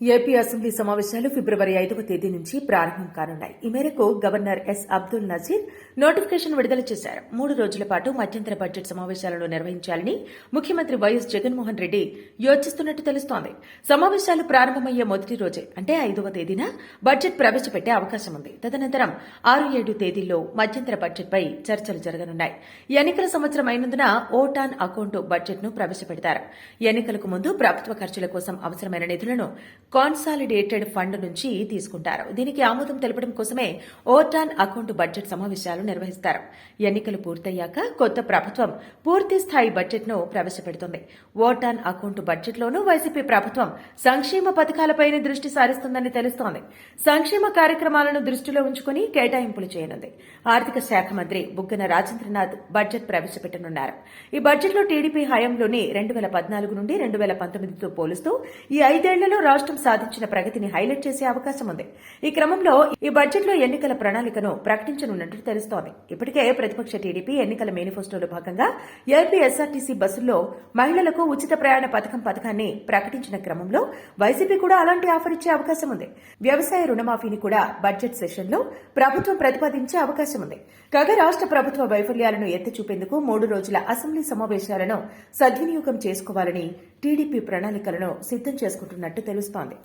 AP assembly సమావేశాలు ఫిబ్రవరి ఐదవ తేదీ నుంచి ప్రారంభం కానున్నాయి. ఈ మేరకు governor S Abdul Nazeer notification విడుదల చేశారు. మూడు రోజుల పాటు మధ్యంతర బడ్జెట్ సమావేశాలను నిర్వహించాలని ముఖ్యమంత్రి వైఎస్ జగన్మోహన్ రెడ్డి యోచిస్తున్నట్టు తెలుస్తోంది. సమావేశాలు ప్రారంభమయ్యే మొదటి రోజే అంటే ఐదవ తేదీన బడ్జెట్ ప్రవేశపెట్టే అవకాశం ఉంది. తదనంతరం ఆరు ఏడు తేదీల్లో మధ్యంతర బడ్జెట్పై చర్చలు జరగనున్నాయి. ఎన్నికల సంవత్సరం అయినందున ఓట్ ఆన్ అకౌంట్ బడ్జెట్ను ప్రవేశపెడతారు. ఎన్నికలకు ముందు ప్రభుత్వ ఖర్చుల కోసం అవసరమైన నిధులను కాన్సాలిడేటెడ్ ఫండ్ నుంచి తీసుకుంటారు. దీనికి ఆమోదం తెలపడం కోసమే ఓటాన్ అకౌంట్ బడ్జెట్ సమావేశాలు నిర్వహిస్తారు. ఎన్నికలు పూర్తయ్యాక కొత్త ప్రభుత్వం పూర్తి స్థాయి బడ్జెట్ను ప్రవేశపెడుతుంది. ఓటాన్ అకౌంట్ బడ్జెట్లోనూ వైసీపీ ప్రభుత్వం సంక్షేమ పథకాలపైనే దృష్టి సారిస్తుందని తెలుస్తోంది. సంక్షేమ కార్యక్రమాలను దృష్టిలో ఉంచుకుని కేటాయింపులు చేయనుంది. ఆర్థిక శాఖ మంత్రి బుగ్గన రాజేంద్రనాథ్ బడ్జెట్ ప్రవేశపెట్టనున్నారు. ఈ బడ్జెట్లో టీడీపీ హయాంలోని రెండు వేల పద్నాలుగు నుండి రెండు వేల పంతొమ్మిదితో పోలుస్తూ ఈ ఐదేళ్ళలో రాష్ట్రం సాధించిన ప్రగతిని హైలైట్ చేసే అవకాశం ఉంది. ఈ క్రమంలో ఈ బడ్జెట్లో ఎన్నికల ప్రణాళికను ప్రకటించనున్నట్టు తెలుస్తోంది. ఇప్పటికే ప్రతిపక్ష టీడీపీ ఎన్నికల మేనిఫెస్టోలో భాగంగా ఏపీ ఎస్ఆర్టీసీ బస్సుల్లో మహిళలకు ఉచిత ప్రయాణ పథకం పథకాన్ని ప్రకటించిన క్రమంలో వైసీపీ కూడా అలాంటి ఆఫర్ ఇచ్చే అవకాశం ఉంది. వ్యవసాయ రుణమాఫీని కూడా బడ్జెట్ సెషన్లో ప్రభుత్వం ప్రతిపాదించే అవకాశం ఉంది. కాగా రాష్ట్ర ప్రభుత్వ వైఫల్యాలను ఎత్తి చూపేందుకు మూడు రోజుల అసెంబ్లీ సమావేశాలను సద్వినియోగం చేసుకోవాలని టీడీపీ ప్రణాళికలను సిద్ధం చేసుకుంటున్నట్టు తెలుస్తోంది.